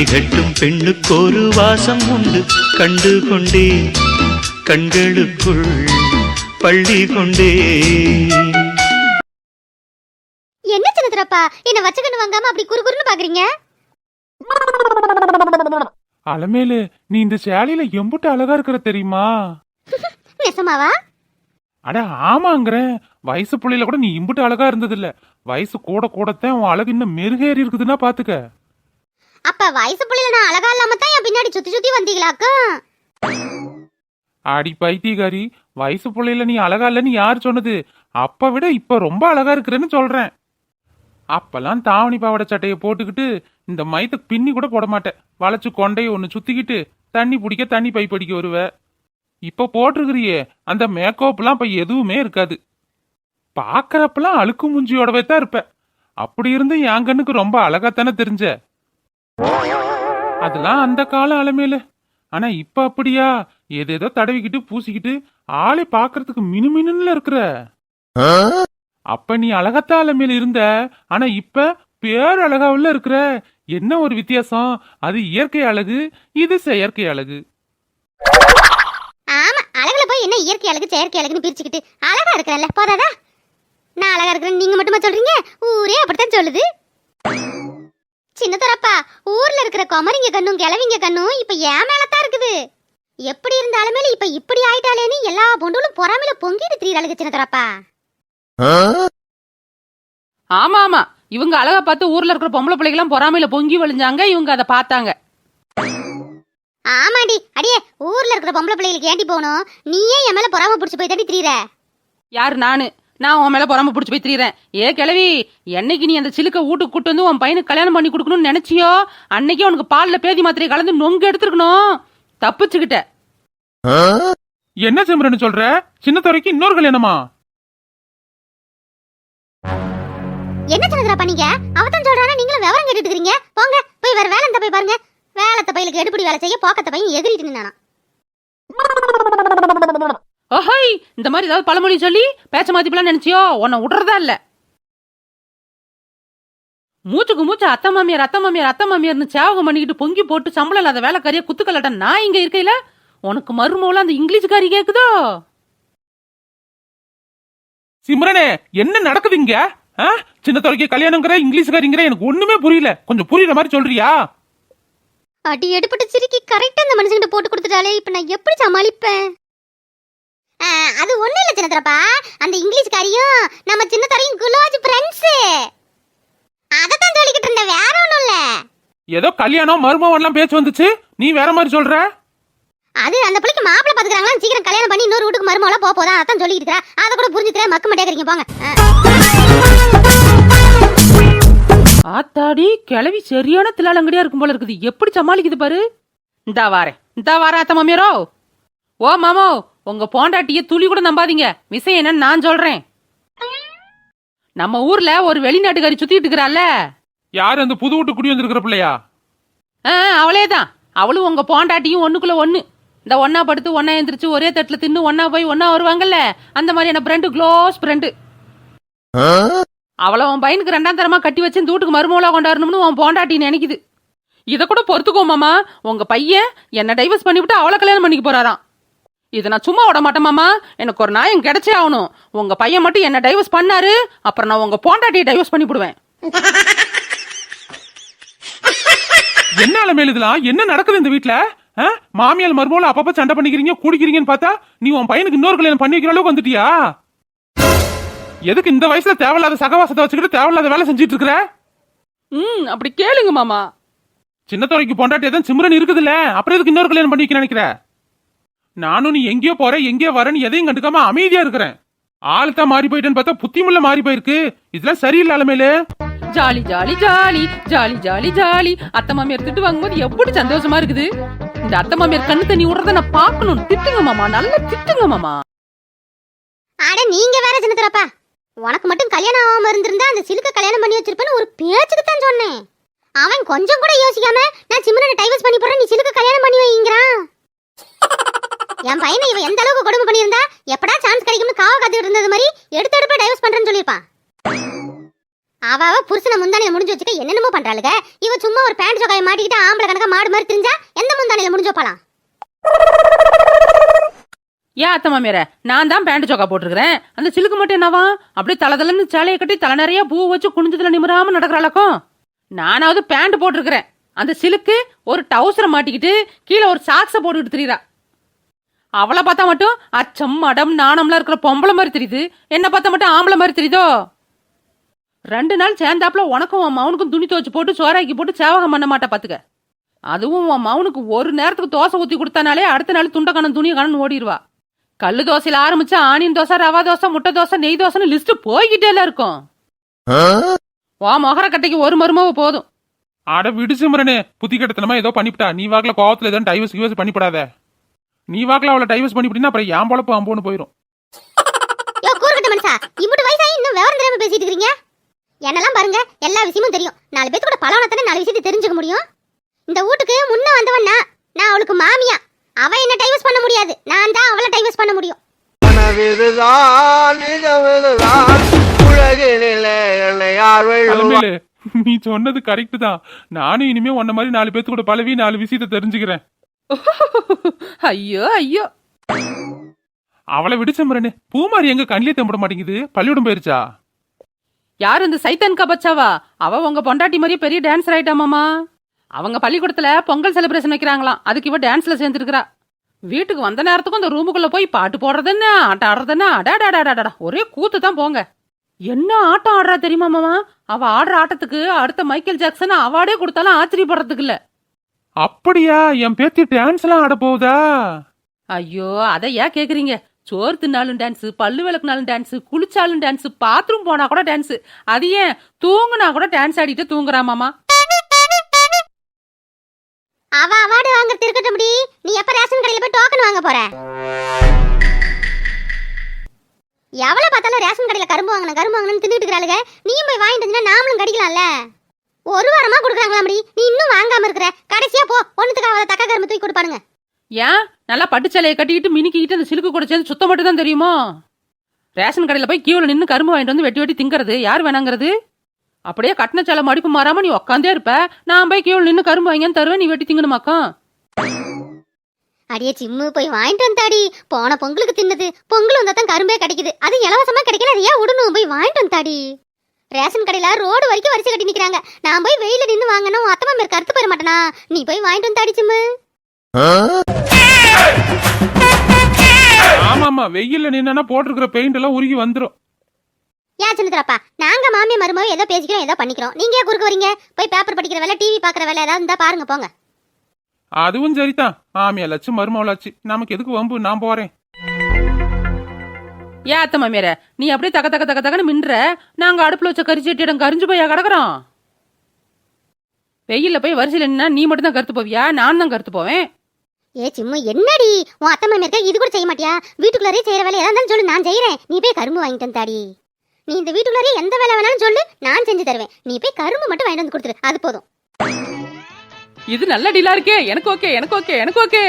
பெண்ணுக்கு ஒரு வாசம் உண்டு. கண்டு கொண்டே கண்களுக்குள் பள்ளி கொண்டே. என்ன சின்னதுரப்பா என்ன வச்சக்கண்ணு வாங்காம அப்படி குறுகுறுன்னு பாக்குறீங்க? அலமேலு நீ இந்த சேலையில எம்புட்டு அழகா இருக்கிற தெரியுமா? நெசமாவா? அட ஆமாங்கிறேன் வயசு புள்ளையில கூட நீ இம்புட்டு அழகா இருந்தது இல்ல வயசு கூட கூடத்தான் உன் அழகு இன்னும் மெருகேறி இருக்குதுன்னா பாத்துக்க. அப்ப வயசு புள்ளில நான் அழகா இல்லாம தான் என் பின்னாடி சுத்தி சுத்தி வந்தீங்களாக்கும் அடி பைத்தியகாரி வயசு புள்ளையில நீ அழகா இல்லைன்னு யார் சொன்னது? அப்ப விட இப்ப ரொம்ப அழகா இருக்கிறேன்னு சொல்றேன். அப்பெல்லாம் தாவணி பாவாடை சட்டையை போட்டுக்கிட்டு இந்த மயத்துக்கு பின்னி கூட போட மாட்டேன். வளைச்சு கொண்டையை ஒன்று சுத்திக்கிட்டு தண்ணி பிடிக்க தண்ணி பை பிடிக்க வருவ. இப்ப போட்டிருக்கிறியே அந்த மேக்கப்லாம் இப்ப எதுவுமே இருக்காது. பாக்குறப்பெல்லாம் அழுக்கு மூஞ்சியோடவே தான் இருப்ப அப்படி இருந்து என் கண்ணுக்கு ரொம்ப அழகாத்தானே தெரிஞ்ச? அதெல்லாம் அந்த காலம் அலமையில ஆனா இப்ப அப்படியா? ஏதேதோ தடவிக்கிட்டு பூசிக்கிட்டு ஆளை பாக்குறதுக்கு மினுமினுல இருக்கிற. அப்ப நீ அழகத்தா அலமையில இருந்த. ஆனா இப்ப பேர் அழகாவுல இருக்கிற. என்ன ஒரு வித்தியாசம்? அது இயற்கை அழகு இது செயற்கை அழகு. ஆமா அழகுல போய் என்ன இயற்கை அழகு செயற்கை அழகுன்னு பிரிச்சுக்கிட்டு அழகா இருக்கிறல்ல போதாதா? நான் அழகா இருக்கிறேன் நீங்க மட்டுமா சொல்றீங்க? ஊரே அப்படித்தான் சொல்லுது. சின்னதரப்பா ஊர்ல இருக்கிற குமரிங்க கண்ணும் கிழவிங்க கண்ணும் இப்ப ஏன் மேலதான் இருக்குது. எப்படி இருந்தாலுமே இப்ப இப்படி ஆயிட்டாலேன்னு எல்லா பொண்டுகளும் பொறாமையில பொங்கிட்டு திரியறாளுங்க சின்னதரப்பா ஆமா ஆமா. இவங்க அழகா பார்த்து ஊர்ல இருக்கிற பொம்பளை பிள்ளைகளாம் பொறாமையில பொங்கி வழிஞ்சாங்க இவங்க அதை பார்த்தாங்க. ஆமாடி அடியே ஊர்ல இருக்கிற பொம்பளை பிள்ளைகளுக்கு ஏண்டி போகணும்? நீயே என் மேல பொறாம புடிச்சு போய் தட்டி திரியற. யாரு? நானு. நான் உன் மேல பொறாம பிடிச்சி போய் திரியறேன். ஏ கிழவி என்னைக்கு நீ அந்த சிலுக்க வீட்டுக்கு கூட்டு வந்து உன் பையனுக்கு கல்யாணம் பண்ணி கொடுக்கணும்னு நினைச்சியோ? அன்னைக்கே உனக்கு பால்ல பேதி மாத்திரையை கலந்து நொங்கு எடுத்துருக்கணும். தப்பிச்சுக்கிட்ட. என்ன சிம்ரன் சொல்ற? சின்ன துறைக்கு இன்னொரு கல்யாணமா? என்ன சின்னதரப்பா நீங்க? அவதான் சொல்றானா நீங்களும் விவரம் கேட்டுட்டு இருக்கீங்க போங்க போய் வேற வேலை போய் பாருங்க. வேலத்த பையலுக்கு எடுபடி வேலை செய்ய போக்கத்த பையன் எகிரிட்டு நின்னானா. ஓஹோய் இந்த மாதிரி ஏதாவது பழமொழி சொல்லி பேச்ச மாத்திப்பலாம் நினைச்சியோ? உன்னை விடுறதா இல்ல. மூச்சுக்கு மூச்சு அத்தை மாமியார் அத்தை மாமியார் அத்தை மாமியார்னு சேவகம் பண்ணிக்கிட்டு பொங்கி போட்டு சம்பளம் இல்லாத வேலைக்காரியா குத்துக்கலட்ட நான் இங்க இருக்கையில? உனக்கு மருமவுல அந்த இங்கிலீஷ்காரி கேக்குதோ? சிம்ரனே என்ன நடக்குது இங்க? ஆ? சின்ன துறைக்கு கல்யாணங்கிற இங்கிலீஷ்காரிங்கிற எனக்கு ஒண்ணுமே புரியல. கொஞ்சம் புரியுற மாதிரி சொல்றியா? அடி எடுப்பட்டு சிரிக்கி கரெக்டா அந்த மனுஷங்கிட்ட போட்டு கொடுத்துட்டாலே இப்ப நான் எப்படி சமாளிப்பேன்? அது ஒண்ணு இல்ல சின்னதரப்பா அந்த இங்கிலீஷ்காரியும் நம்ம சின்னத்தரையும் குலோஜ் ஃப்ரெண்ட்ஸ் அதத்தான் சொல்லிக்கிட்டு இருந்தேன் வேற ஒண்ணும் இல்ல. ஏதோ கல்யாணம் மருமவன்லாம் பேச்சு வந்துச்சு. நீ வேற மாதிரி சொல்ற? அது அந்த பிள்ளைக்கு மாப்பிள்ளை பாத்துக்கிறாங்களா சீக்கிரம் கல்யாணம் பண்ணி இன்னொரு வீட்டுக்கு மருமகளா போக போதா அதான் சொல்லிட்டு இருக்கிறா அதை கூட புரிஞ்சுக்கிறேன். மக்கு மட்டியாக்கிறீங்க போங்க. ஆத்தாடி கிளவி சரியான தில்லாலங்கடியா இருக்கும் போல இருக்குது. எப்படி சமாளிக்குது பாரு? இந்தா வாரேன். இந்தா வார அத்த மாமியாரோ. ஓ மாமோ உங்க போண்டாட்டிய துளி கூட நம்பாதீங்க. விஷயம் என்னன்னு நான் சொல்றேன். நம்ம ஊர்ல ஒரு வெளிநாட்டுக்காரி சுத்திட்டு இருக்கிறாள்ல. யாரு அந்த புது வீட்டு குடி வந்திருக்கிற பிள்ளையா? ஆ அவளே தான் அவளும் உங்க போண்டாட்டியும் ஒண்ணுக்குள்ள ஒண்ணு. இந்த ஒண்ணா படுத்து ஒண்ணா எந்திரிச்சு ஒரே தட்டுல தின்னு ஒண்ணா போய் ஒண்ணா வருவாங்கல்ல? அந்த மாதிரியான ஃப்ரெண்டு க்ளோஸ் ஃப்ரெண்டு அவளை உன் பையனுக்கு ரெண்டாம் தரமா கட்டி வச்சு இந்த வீட்டுக்கு மருமகளா கொண்டாடணும்னு உன் பொண்டாட்டி நினைக்குது. இத கூட பொறுத்துக்கோ மாமா. உங்க பையன் என்ன டைவர்ஸ் பண்ணிவிட்டு அவளை கல்யாணம் பண்ணிக்க போறாராம். இதை நான் சும்மா விட மாட்டேன் மாமா. எனக்கு ஒரு நியாயம் கிடைச்சே ஆகணும். உங்க பையன் மட்டும் என்ன டைவர்ஸ் பண்ணாரு அப்புறம் நான் உங்க பொண்டாட்டியை டைவர்ஸ் பண்ணி விடுவேன். என்ன அலமேல் இதெல்லாம் என்ன நடக்குது இந்த வீட்ல? ஆ? மாமியார் மருமகள் அப்பப்ப சண்டை பண்ணிக்கிறீங்க குடிக்கிறீங்கன்னு பார்த்தா நீ உன் பையனுக்கு இன்னொரு கல்யாணம் பண்ணி வைக்கிற அளவுக்கு வந்துட்டியா? எதுக்கு இந்த வயசுல தேவையில்லாத சகவாசத்தை வச்சுக்கிட்டு தேவையில்லாத வேலை செஞ்சுட்டு இருக்கிற? ம் அப்படி கேளுங்க மாமா. சின்ன துறைக்கு பொண்டாட்டி எதுவும் சிம்ரன் இருக்குதுல்ல? அப்புறம் எதுக்கு இன்னொரு கல்யாணம் பண்ணி வைக்க நினைக்கிற? நானும் நீ எங்கேயோ போற எங்கேயோ வரேன்னு எதையும் கண்டுக்காம அமைதியா இருக்கிறேன். ஆள் தான் மாறி போயிட்டேன்னு பார்த்தா புத்திமுள்ள மாறி போயிருக்கு. இதெல்லாம் சரியில்லை Alamelu jolly jolly jolly jolly jolly jolly. அத்தை மாமியார் திட்டு வாங்கும்போது எப்படி சந்தோஷமா இருக்குது. இந்த அத்தை மாமியார் கண்ணு தண்ணி விடுறத நான் பார்க்கணும். திட்டுங்க மாமா நல்லா திட்டுங்க மாமா. அட நீங்க வேற சின்னதரப்பா உனக்கு மட்டும் கல்யாணம் ஆகாம இருந்திருந்தா அந்த சிலுக்க கல்யாணம் பண்ணி வச்சிருப்பேன்னு ஒரு பேச்சுக்கு தான் சொன்னேன். அவன் கொஞ்சம் கூட யோசிக்காம நான் சிம்ரனை டைவர்ஸ் பண்ணி போறேன் நீ சிலுக்க கல்யாணம் பண்ணி வைங்கிறான். என் பையனை இவன் எந்த அளவுக்கு கொடுமை பண்ணியிருந்தா எப்படா சான்ஸ் கிடைக்கும்னு காவ காத்துட்டு இருந்தது மாதிரி எடுத்து எடுப்பா டைவர்ஸ் பண்றேன்னு சொல்லியிருப்பான் அவ அவ புருஷனை முந்தானையில முடிஞ்சு வச்சுக்க என்னென்னமோ பண்றாளுக. இவ சும்மா ஒரு பேண்ட் சொக்காயை மாட்டிக்கிட்டு ஆம்பளை கணக்கா மாடு மாதிரி தெரிஞ்சா எந்த முந்தானையில முடிஞ்சு வைப்பாளாம்? ஏன் அத்தை மாமியார? நான் தான் பேண்ட் சோக்கா போட்டிருக்கிறேன். அந்த சிலுக்கு மட்டும் என்னவா? அப்படியே தலை தலைன்னு சேலையை கட்டி தலை நிறைய பூ வச்சு குனிஞ்சதுல நிமிராம நடக்கிறாளக்கும் நானாவது பேண்ட் போட்டிருக்கிறேன். அந்த சிலுக்கு ஒரு டவுசரை மாட்டிக்கிட்டு கீழே ஒரு சாக்ஸை போட்டுக்கிட்டு தெரியுறா. அவளை பார்த்தா மட்டும் அச்சம் மடம் நாணம்லாம் இருக்கிற பொம்பளை மாதிரி தெரியுது. என்ன பார்த்தா மட்டும் ஆம்பளை மாதிரி தெரியுதோ? ரெண்டு நாள் சேர்ந்தாப்புல உனக்கும் உன் மவுனுக்கும் துணி துவச்சு போட்டு சோறாக்கி போட்டு சேவகம் பண்ண மாட்டா பாத்துக்க. அதுவும் உன் மவுனுக்கு ஒரு நேரத்துக்கு தோசை ஊற்றி கொடுத்தானாலே அடுத்த நாள் துண்டக்கணம் துணி கணன்னு ஓடிடுவா. கல்லு தோசையில ஆரம்பிச்சு ஆனியன் தோசை ரவா தோசை முட்டை தோசை நெய் தோசைன்னு லிஸ்ட் போய்கிட்டே இருக்கும். வா மொகர கட்டைக்கு ஒரு மருமாவை போதும். அட விடு சிம்ரனே புத்தி கட்டத்தனமா ஏதோ பண்ணிவிட்டா நீ வாக்குல கோவத்துல ஏதோ டைவர்ஸ் கிவர்ஸ் பண்ணிவிடாத நீ வாக்குல அவளை டைவர்ஸ் பண்ணிவிட்டீங்கன்னா அப்புறம் என் பொழப்பு அம்போன்னு போயிடும் யோ கூறுகட்ட மனுஷா இம்புட்டு வயசாகி இன்னும் விவரம் தெரியாம பேசிட்டு இருக்கீங்க? என்னெல்லாம் பாருங்க எல்லா விஷயமும் தெரியும். நாலு பேத்து கூட பழவனத்தானே நாலு விஷயத்தை தெரிஞ்சுக்க முடியும்? இந்த வீட்டுக்கு முன்ன வந்தவன் நான் நான் அவளுக்கு மாமியா. அவ என்ன டைவர்ஸ் பண்ண முடியாது. நான் தான் அவளை டைவர்ஸ் பண்ண முடியும். நீ சொன்னது கரெக்ட் தான். நானும் இனிமே உன்ன மாதிரி நாலு பேத்து கூட பழவி நாலு விஷயத்த தெரிஞ்சுக்கிறேன். ஐயோ ஐயோ. அவளை விடு சிம்ரனே பூமாரி எங்க கண்ணிலே தம்பிட மாட்டேங்குது? பள்ளிக்கூடம் போயிருச்சா? யார் இந்த சைத்தன் கபச்சாவா? அவ உங்க பொண்டாட்டி மாதிரியே பெரிய டான்ஸர் ஆயிட்டாமாமா அவங்க பள்ளிக்கூடத்துல பொங்கல் செலிப்ரேஷன் வைக்கிறாங்களாம். அதுக்கு இவ டான்ஸ்ல சேர்ந்துருக்கிறா. வீட்டுக்கு வந்த நேரத்துக்கும் அந்த ரூமுக்குள்ள போய் பாட்டு போடுறது என்ன ஆட்டம் ஆடுறது என்ன அடாடாடாடாடா ஒரே கூத்து தான் போங்க. என்ன ஆட்டம் ஆடுறா தெரியுமா மாமா? அவ ஆடுற ஆட்டத்துக்கு அடுத்த மைக்கேல் ஜாக்சன் அவார்டே கொடுத்தாலும் ஆச்சரியப்படுறதுக்கு இல்ல. அப்படியா? என் பேத்தி டான்ஸ் எல்லாம் ஆட போகுதா? ஐயோ அதை ஏன் கேக்குறீங்க? சோறு தின்னாலும் டான்ஸ் பல்லு விளக்குனாலும் டான்ஸ் குளிச்சாலும் டான்ஸ் பாத்ரூம் போனா கூட டான்ஸ் அது ஏன்? தூங்குனா கூட டான்ஸ் ஆடிட்டு தூங்குறா மாமா. அவ அவார்டு வாங்குறது இருக்கட்டும் முடி நீ எப்ப ரேஷன் கடையில போய் டோக்கன் வாங்க போற? எவ்வளவு பார்த்தாலும் ரேஷன் கடையில கரும்பு வாங்கணும் கரும்பு வாங்கணும்னு தின்னுட்டு இருக்கிறாளுங்க. நீயும் போய் வாங்கிட்டு வந்தா நாமளும் கடிக்கலாம்ல. ஒரு வாரமா கொடுக்குறாங்களா முடி நீ இன்னும் வாங்காம இருக்கிற. கடைசியா போ. ஒண்ணுத்துக்காக தக்க கரும்பு தூக்கி கொடுப்பானுங்க. ஏன்? நல்லா பட்டு சேலையை கட்டிக்கிட்டு மினுக்கிட்டு அந்த சிலுக்கு கூட சேர்ந்து சுத்தம் மட்டும் தான் தெரியுமோ? ரேஷன் கடையில போய் கியூல நின்னு கரும்பு வாங்கிட்டு வந்து வெட்டி வெட்டி திங்கிறது யார் வேணாங்கிறது? அப்படியே கட்டின சேலை மடிப்பு மாறாம நீ உக்காந்தே இருப்ப. நான் போய் கியூல நின்னு கரும்பு வாங்கியான்னு தருவேன் நீ வெட்டி திங்கணுமாக்கம் அடியே சிம்மு போய் வாங்கிட்டு வந்தாடி போன பொங்கலுக்கு தின்னது. பொங்கல் வந்தா தான் கரும்பே கிடைக்குது. அது இலவசமா கிடைக்கல அதை ஏன் விடணும் போய் வாங்கிட்டு வந்தாடி ரேஷன் கடையில ரோடு வரைக்கும் வரிசை கட்டி நிக்கிறாங்க. நான் போய் வெயில நின்னு வாங்கணும். அத்தமா மேற்கு கருத்து போயிட மாட்டேனா? நீ போய் வாங்கிட்டு வந்தாடி சிம்மு ஆமா ஆமா வெயில்ல நின்னா போட்டிருக்கிற பெயிண்ட் எல்லாம் உருகி வந்துரும். ஏன் சின்னதுரப்பா நாங்க மாமியா மருமாவை ஏதோ பேசிக்கிறோம் ஏதோ பண்ணிக்கிறோம். நீங்க குறுக்க வரீங்க? போய் பேப்பர் படிக்கிற வேலை டிவி பாக்குற வேலை ஏதாவது இருந்தா பாருங்க போங்க. அதுவும் சரிதான். மாமியாலாச்சு மருமவளாச்சு நமக்கு எதுக்கு வம்பு? நான் போறேன். ஏன் அத்தை மாமியார நீ அப்படியே தக்க தக்க தக்க தக்கன்னு மின்ற நாங்க அடுப்புல வச்ச கரிச்சி இடம் கரிஞ்சு போயா கிடக்குறோம். வெயில்ல போய் வரிசையில் நின்னா நீ மட்டும் தான் கருத்து போவியா? நான் தான் கருத்து போவேன். ஏ சிம்மு என்னடி? உன் அத்தை மாமியா இருக்க இது கூட செய்ய மாட்டியா? வீட்டுக்குள்ளாரே செய்யற வேலை எதா இருந்தாலும் சொல்லு நான் செய்யறேன். நீ போய் கரும்பு வாங்கிட்டு வந்தாடி. நீ இந்த வீட்டுக்குள்ளாரே எந்த வேலை வேணாலும் சொல்லு நான் செஞ்சு தருவேன். நீ போய் கரும்பு மட்டும் வாங்கிட்டு வந்து கொடுத்துரு அது போதும். இது நல்ல டீலா இருக்கே. எனக்கு ஓகே எனக்கு ஓகே எனக்கு ஓகே.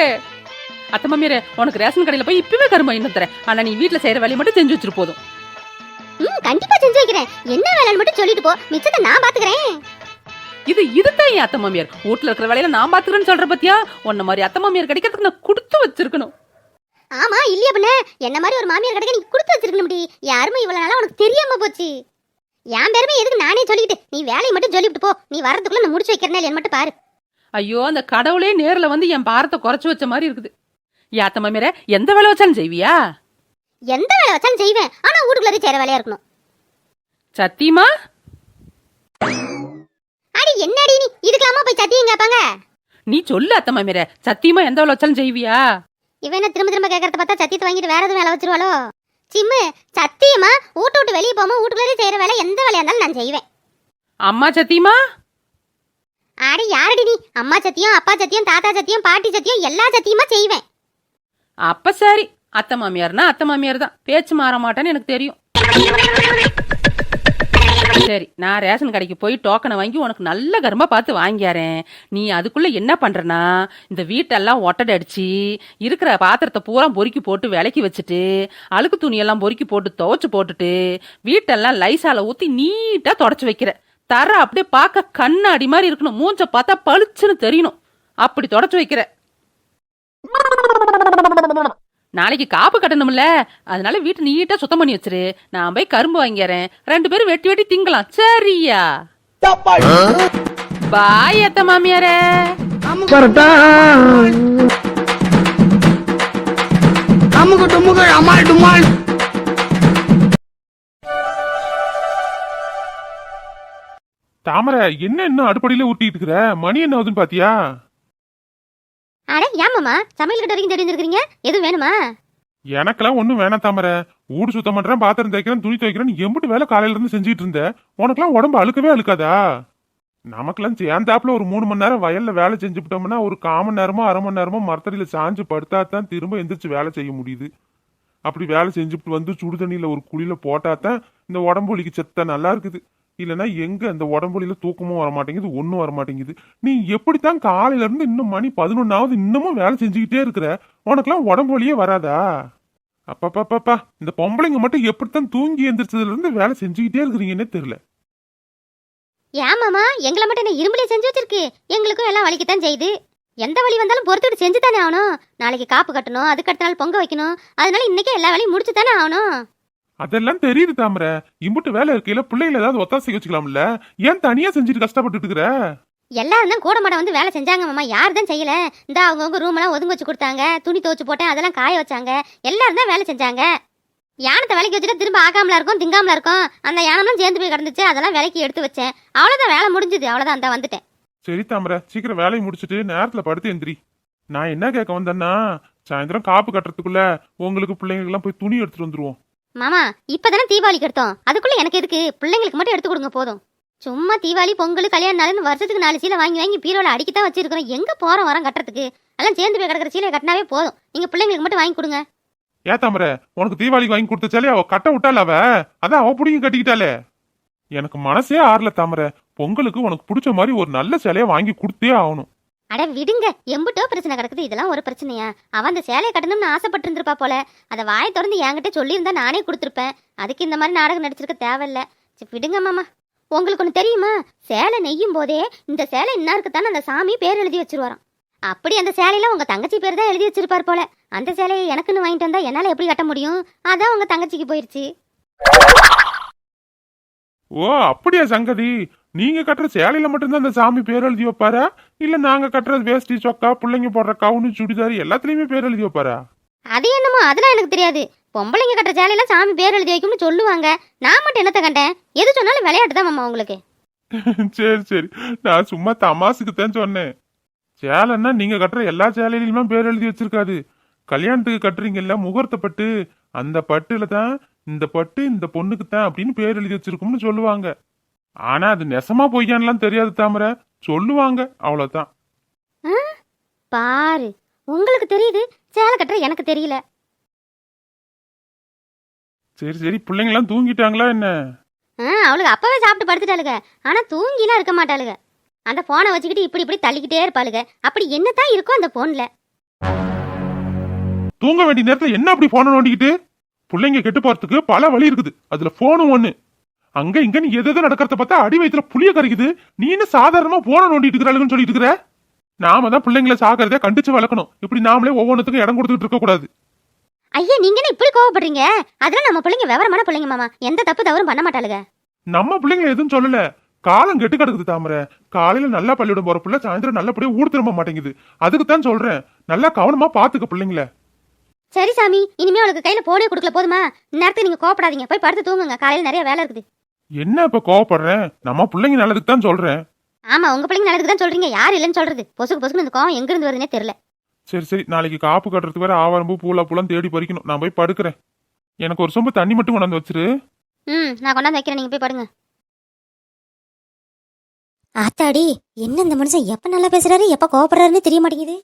அத்தை மாமியாரே உனக்கு ரேஷன் கடையில போய் இப்பவே கரும்பு வாங்கிட்டு தரேன் ஆனா நீ வீட்டுல செய்யற வேலையை மட்டும் செஞ்சு வச்சிரு போதும். ம் கண்டிப்பா செஞ்சு வைக்கிறேன். என்ன வேலைன்னு மட்டும் சொல்லிட்டு போ. மிச்சத்தை நான் பாத்துக்கிறேன். இது இதுதான் என் அத்தை மாமியார். வீட்டுல இருக்கிற வேலையில நான் பாத்துக்கிறேன்னு சொல்ற பத்தியா? உன்ன மாதிரி அத்தை மாமியார் கிடைக்கிறதுக்கு நான் கொடுத்து வச்சிருக்கணும். ஆமா இல்லையா பண்ண என்ன மாதிரி ஒரு மாமியார் கிடைக்க நீ கொடுத்து வச்சிருக்கணும் முடி. யாருமே இவ்வளவு நாளா உனக்கு தெரியாம போச்சு. என் பெருமை எதுக்கு நானே சொல்லிக்கிட்டு? நீ வேலையை மட்டும் சொல்லிவிட்டு போ. நீ வரதுக்குள்ள நான் முடிச்சு வைக்கிறேன் மட்டும் பாரு. ஐயோ அந்த கடவுளே நேர்ல வந்து என் பாரத்தை குறைச்சு வச்ச மாதிரி இருக்குது. அத்தை மாமியார எந்த வேலை வச்சாலும் செய்வியா? எந்த வேலை வச்சாலும் செய்வேன். ஆனா வீட்டுக்குள்ளாரே செய்யற வேலையா இருக்கணும். சத்தியமா? அடி என்னடி நீ? இதுக்கெல்லாமா போய் சத்தியம் கேட்பாங்க. நீ சொல்லு அத்தை மாமியார சத்தியமா எந்த வேலை வச்சாலும் செய்வியா? இவன் திரும்ப திரும்ப கேட்கறத பார்த்தா சத்தியத்தை வாங்கிட்டு வேற எதுவும் வேலை வச்சிருவாளோ? சிம்மு சத்தியமா வீட்டை விட்டு வெளியே போகாம வீட்டுக்குள்ளே செய்யற வேலை எந்த வேலையா இருந்தாலும் நான் செய்வேன். அம்மா சத்தியமா? அடி யாரடி நீ? அம்மா சத்தியம் அப்பா சத்தியம் தாத்தா சத்தியம் பாட்டி சத்தியம் எல்லா சத்தியமா செய்வேன். அப்ப சரி. அத்தை மாமியார்னா அத்தை மாமியார் தான். பேச்சு மாற மாட்டேன்னு எனக்கு தெரியும். சரி நான் ரேஷன் கடைக்கு போய் டோக்கனை வாங்கி உனக்கு நல்ல கருமா பார்த்து வாங்கியாரேன். நீ அதுக்குள்ள என்ன பண்றனா? இந்த வீட்டெல்லாம் ஒட்டடை அடிச்சு இருக்கிற பாத்திரத்தை பூரா பொறுக்கி போட்டு விலக்கி வச்சுட்டு அழுக்கு துணியெல்லாம் பொறுக்கி போட்டு துவைச்சு போட்டுட்டு வீட்டெல்லாம் லைசால ஊத்தி நீட்டா தொடச்சு வைக்கிற. தர அப்படியே பார்க்க கண்ணாடி மாதிரி இருக்கணும். மூஞ்ச பார்த்தா பளிச்சுன்னு தெரியணும். அப்படி தொடச்சு வைக்கிற. நாளைக்கு காப்பு கட்டணும்ல. அதனால வீட்டை நீட்டா சுத்தம் பண்ணி வச்சிரு. நான் போய் கரும்பு வாங்கிறேன் ரெண்டு பேரும் வெட்டி வெட்டி திங்கலாம். சரியா? பாய் அத்த மாமியாரே. அமுக்கு டுமுக்கு அமால் டுமால். தாமரை என்ன இன்னும் அடுப்படியில ஊட்டிட்டு இருக்கிற? மணி என்ன ஆகுதுன்னு பாத்தியா? அட ஏமாமா சமையல் கிட்ட வரைக்கும் தெரிஞ்சிருக்கீங்க எதுவும் வேணுமா? எனக்கெல்லாம் ஒன்றும் வேணாம் தாமரை. ஊடு சுத்தம் பண்றேன் பாத்திரம் தேய்க்கிறேன் துணி துவைக்கிறேன் எம்பிட்டு வேலை காலையில இருந்து செஞ்சுட்டு இருந்தேன் உனக்கெல்லாம் உடம்பு அழுக்கவே அழுக்காதா? நமக்கெல்லாம் சேர்ந்தாப்புல ஒரு மூணு மணி நேரம் வயல்ல வேலை செஞ்சுவிட்டோம்னா ஒரு கால் மணி நேரமோ அரை மணி நேரமோ மரத்தடியில சாஞ்சு படுத்தா தான் திரும்ப எந்திரிச்சு வேலை செய்ய முடியுது. அப்படி வேலை செஞ்சுட்டு வந்து சுடு தண்ணியில ஒரு குழியில போட்டா தான் இந்த உடம்பு ஒலிக்கு செத்த நல்லா இருக்குது. இல்லைன்னா எங்க அந்த உடம்புலியில தூக்கமும் வர மாட்டேங்குது ஒன்றும் வர மாட்டேங்குது நீ எப்படித்தான் காலையில இருந்து இன்னும் மணி பதினொன்னாவது இன்னமும் வேலை செஞ்சுக்கிட்டே இருக்கிற? உனக்கெல்லாம் உடம்பு வழியே வராதா? அப்பப்பப்பப்பா இந்த பொம்பளைங்க மட்டும் எப்படித்தான் தூங்கி எந்திரிச்சதுல இருந்து வேலை செஞ்சுக்கிட்டே இருக்கிறீங்கன்னே தெரியல. ஏமாமா எங்களை மட்டும் என்ன இரும்புலே செஞ்சு வச்சிருக்கு? எங்களுக்கும் எல்லாம் வலிக்கத்தான் செய்யுது. எந்த வழி வந்தாலும் பொறுத்துட்டு செஞ்சு தானே ஆகணும். நாளைக்கு காப்பு கட்டணும் அதுக்கு அடுத்த நாள் பொங்க வைக்கணும். அதனால இன்னைக்கே எல்லா வேலையும் முடிச்சு தானே ஆகணும். அதெல்லாம் தெரியுது தாமரை. இம்புட்டு வேலை இருக்கையில பிள்ளைகளை ஏதாவது ஒத்தாசை வச்சுக்கலாம்ல. ஏன் தனியா செஞ்சுட்டு கஷ்டப்பட்டுட்டு இருக்கிற எல்லாரும் தான் கூட மாட வந்து வேலை செஞ்சாங்க மாமா. யார் தான் செய்யல. இந்த அவங்கவுங்க ரூம் எல்லாம் ஒதுங்க வச்சு கொடுத்தாங்க. துணி துவச்சு போட்டேன். அதெல்லாம் காய வச்சாங்க. எல்லாரும் தான் வேலை செஞ்சாங்க. யானத்தை விலைக்கு வச்சுட்டு திரும்ப ஆகாமலா இருக்கும் திங்காமலா இருக்கும். அந்த யானம்லாம் சேர்ந்து போய் கிடந்துச்சு. அதெல்லாம் விலைக்கு எடுத்து வச்சேன். அவ்வளவுதான் வேலை முடிஞ்சது. அவ்வளவுதான். அந்த வந்துட்டேன். சரி தாமரை. சீக்கிரம் வேலையை முடிச்சிட்டு நேரத்துல படுத்து எந்திரி. நான் என்ன கேட்க வந்தேன்னா சாயந்தரம் காப்பு கட்டுறதுக்குள்ள உங்களுக்கு பிள்ளைங்களுக்கெல்லாம் போய் துணி எடுத்துட்டு வந்துருவோம். மாமா இப்பதானே தீபாவளிக்கு எடுத்தோம் அதுக்குள்ள எனக்கு எதுக்கு? பிள்ளைங்களுக்கு மட்டும் எடுத்து கொடுங்க போதும். சும்மா தீபாவளி பொங்கல் கல்யாணம் நாளுன்னு வருஷத்துக்கு நாலு சீலை வாங்கி வாங்கி பீரோல அடிக்கத்தான் வச்சிருக்கிறோம். எங்க போறோம் வரோம் கட்டுறதுக்கு? எல்லாம் சேர்ந்து போய் கிடக்கிற சீலை கட்டினாவே போதும். நீங்க பிள்ளைங்களுக்கு மட்டும் வாங்கி கொடுங்க. ஏ தாமரை உனக்கு தீபாவளிக்கு வாங்கி கொடுத்துச்சாலே அவ கட்ட விட்டால அவ? அதான் அவ பிடிங்க கட்டிக்கிட்டாலே எனக்கு மனசே ஆறல தாமரை. பொங்கலுக்கு உனக்கு பிடிச்ச மாதிரி ஒரு நல்ல சிலையை வாங்கி கொடுத்தே ஆகணும். அட விடுங்க எம்பிட்டோ பிரச்சனை கிடக்குது இதெல்லாம் ஒரு பிரச்சனையா? அவன் அந்த சேலையை கட்டணும்னு ஆசைப்பட்டு இருந்திருப்பா போல. அதை வாயை திறந்து என்கிட்ட சொல்லியிருந்தா நானே கொடுத்துருப்பேன். அதுக்கு இந்த மாதிரி நாடகம் நடிச்சிருக்க தேவையில்ல. சரி, விடுங்க மாமா. உங்களுக்கு ஒன்று தெரியுமா? சேலை நெய்யும் போதே இந்த சேலை இன்னாருக்குத்தானே அந்த சாமி பேர் எழுதி வச்சிருவாராம். அப்படி அந்த சேலையில உங்க தங்கச்சி பேர் தான் எழுதி வச்சிருப்பார் போல. அந்த சேலையை எனக்குன்னு வாங்கிட்டு வந்தா என்னால எப்படி கட்ட முடியும்? அதான் உங்க தங்கச்சிக்கு போயிருச்சு. ஓ அப்படியா சங்கதி? நீங்க கட்டுற சேலையில மட்டும்தான் அந்த சாமி பேர் எழுதி வைப்பாரா? இல்ல நாங்க கட்டுற வேஷ்டி சொக்கா பிள்ளைங்க போடுற கவுனு சுடிதார் எல்லாத்துலயுமே பேர் எழுதி வைப்பாரா? அது என்னமோ அதெல்லாம் எனக்கு தெரியாது. பொம்பளைங்க கட்டுற சேலையில சாமி பேர் எழுதி வைக்கும்னு சொல்லுவாங்க. நான் மட்டும் என்னத்த கண்டேன்? எது சொன்னாலும் விளையாட்டு தான் மாமா உங்களுக்கு. சரி சரி. நான் சும்மா தமாசுக்கு தான் சொன்னேன். சேலைன்னா நீங்க கட்டுற எல்லா சேலையிலுமே பேர் எழுதி வச்சிருக்காது கல்யாணத்துக்கு கட்டுறீங்கல்ல முகூர்த்த பட்டு. அந்த பட்டுல தான் இந்த பட்டு இந்த பொண்ணுக்கு தான் அப்படின்னு பேர் எழுதி வச்சிருக்கும்னு சொல்லுவாங்க. ஆனா அது நெசமா பொய்யான்லாம் தெரியாது தாமரை. சொல்லுவாங்க அவ்வளவுதான். பாரு உங்களுக்கு தெரியுது சேலை கட்டுற எனக்கு தெரியல. சரி சரி பிள்ளைங்களாம் தூங்கிட்டாங்களா என்ன? ஆ அவளுக்கு அப்பவே சாப்பிட்டு படுத்துட்டாளுங்க. ஆனா தூங்கிலாம் இருக்க மாட்டாளுங்க. அந்த போனை வச்சுக்கிட்டு இப்படி இப்படி தள்ளிக்கிட்டே இருப்பாளுங்க. அப்படி என்னதான் இருக்கும் அந்த போன்ல தூங்க வேண்டிய நேரத்துல என்ன அப்படி போன நோண்டிக்கிட்டு? பிள்ளைங்க கெட்டு போறதுக்கு பல வழி இருக்குது. அதுல போனும் ஒண்ணு. அங்க இங்க நீ எது நடக்கிறத பார்த்தா அடி வயித்துல புளிய கரைக்குது. நீ என்ன சாதாரணமா போன நோண்டிட்டு இருக்கிறாளுன்னு சொல்லிட்டு இருக்கிற? நாம தான் பிள்ளைங்களை சாகிறதே கண்டிச்சு வளர்க்கணும். இப்படி நாமளே ஒவ்வொன்றுத்துக்கும் இடம் கொடுத்துட்டு இருக்க கூடாது. ஐயா நீங்க என்ன இப்படி கோவப்படுறீங்க? அதெல்லாம் நம்ம பிள்ளைங்க விவரமான பிள்ளைங்க மாமா. எந்த தப்பு தவறும் பண்ண மாட்டாளுங்க. நம்ம பிள்ளைங்களை எதுவும் சொல்லல. காலம் கெட்டு கிடக்குது தாமரை. காலையில நல்லா பள்ளியிடம் போற பிள்ளை சாயந்தரம் நல்லபடியா ஊர் திரும்ப மாட்டேங்குது. அதுக்கு தான் சொல்றேன். நல்லா கவனமா பாத்துக்க பிள்ளைங்கள. சரி சாமி இனிமே அவளுக்கு கையில போனே கொடுக்கல போதுமா? இந்நேரத்துக்கு நீங்க கோவப்படாதீங்க. போய் படுத்து தூங்குங்க. காலையில நிறைய வேலை இருக்குது. என்ன இப்ப கோவப்படுறேன் நம்ம பிள்ளைங்க நல்லதுக்கு தான் சொல்றேன். ஆமா உங்க பிள்ளைங்க நல்லதுக்கு தான் சொல்றீங்க. யார் இல்லைன்னு சொல்றது? பொசுக்கு பொசுக்கு இந்த கோவம் எங்க இருந்து வருதுன்னே தெரியல. சரி சரி. நாளைக்கு காப்பு கட்டுறதுக்கு வேற ஆவாரம்பூ பூலா பூலாம் தேடி பறிக்கணும். நான் போய் படுக்கிறேன். எனக்கு ஒரு சொம்பு தண்ணி மட்டும் கொண்டாந்து வச்சிரு. ம் நான் கொண்டாந்து வைக்கிறேன். நீங்க போய் படுங்க. ஆத்தாடி என்ன இந்த மனுஷன்? எப்ப நல்லா பேசுறாரு? எப்ப கோவப்படுறாருன்னு தெரிய மாட்டேங்குது.